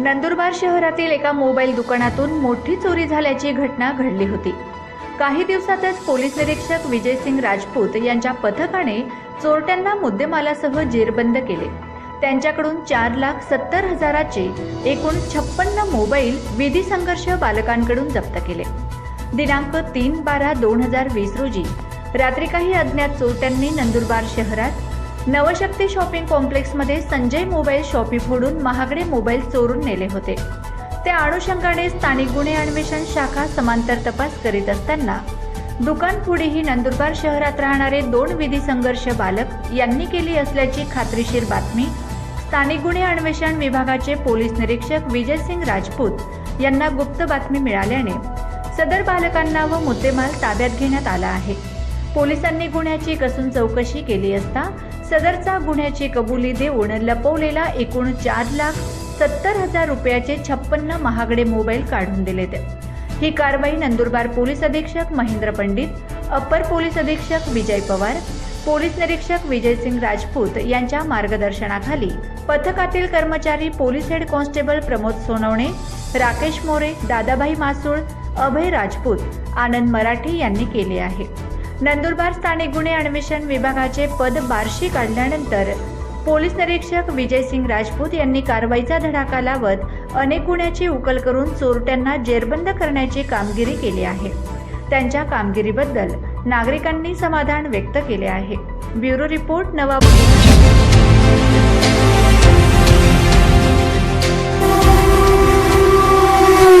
नंदुरबार शहरातील एका मोबाईल दुकानातून मोठी चोरी झाल्याची घटना घडली होती. काही दिवसातच पोलीस निरीक्षक विजयसिंग राजपूत यांच्या पथकाने चोरट्यांना मुद्देमालासह जेरबंद केले. त्यांच्याकडून चार लाख सत्तर हजाराचे एकूण छप्पन्न मोबाईल विधी संघर्ष बालकांकडून जप्त केले. दिनांक तीन बारा दोन हजार वीस रोजी रात्री काही अज्ञात चोरट्यांनी नंदुरबार शहरात नवशक्ती शॉपिंग कॉम्प्लेक्समध्ये संजय मोबाईल शॉपी फोडून महागडे मोबाईल चोरून नेले होते. त्या अनुषंगाने स्थानिक गुन्हे अन्वेषण शाखा समांतर तपास करीत असताना दुकान पुढेही नंदुरबार शहरात राहणारे दोन विधी संघर्ष बालक यांनी केली असल्याची खात्रीशीर बातमी स्थानिक गुन्हे अन्वेषण विभागाचे पोलीस निरीक्षक विजयसिंग राजपूत यांना गुप्त बातमी मिळाल्याने सदर बालकांना व मुद्देमाल ताब्यात घेण्यात आला आहे. पोलिसांनी गुन्ह्याची कसून चौकशी केली असता सदरचा गुन्ह्याची कबुली देऊन लपवलेला एकूण चार लाख सत्तर हजार रुपयाचे छप्पन्न महागडे मोबाईल काढून दिलेत ही कारवाई नंदुरबार पोलीस अधीक्षक महेंद्र पंडित अपर पोलीस अधीक्षक विजय पवार पोलीस निरीक्षक विजयसिंग राजपूत यांच्या मार्गदर्शनाखाली पथकातील कर्मचारी police head constable Pramod Sonawane Rakesh More Dadabhai Masul Abhay Rajput Anand Marathi यांनी केले आहे. नंदुरबार स्थानिक गुन्हे अन्वेषण विभागाचे पद बारशी काढल्यानंतर पोलीस निरीक्षक विजयसिंग राजपूत यांनी कारवाईचा धडाका लावत अनेक गुन्ह्याची उकल करून चोरट्यांना जेरबंद करण्याची कामगिरी केली आहे. त्यांच्या कामगिरीबद्दल नागरिकांनी समाधान व्यक्त केले आहे. Bureau report Nawab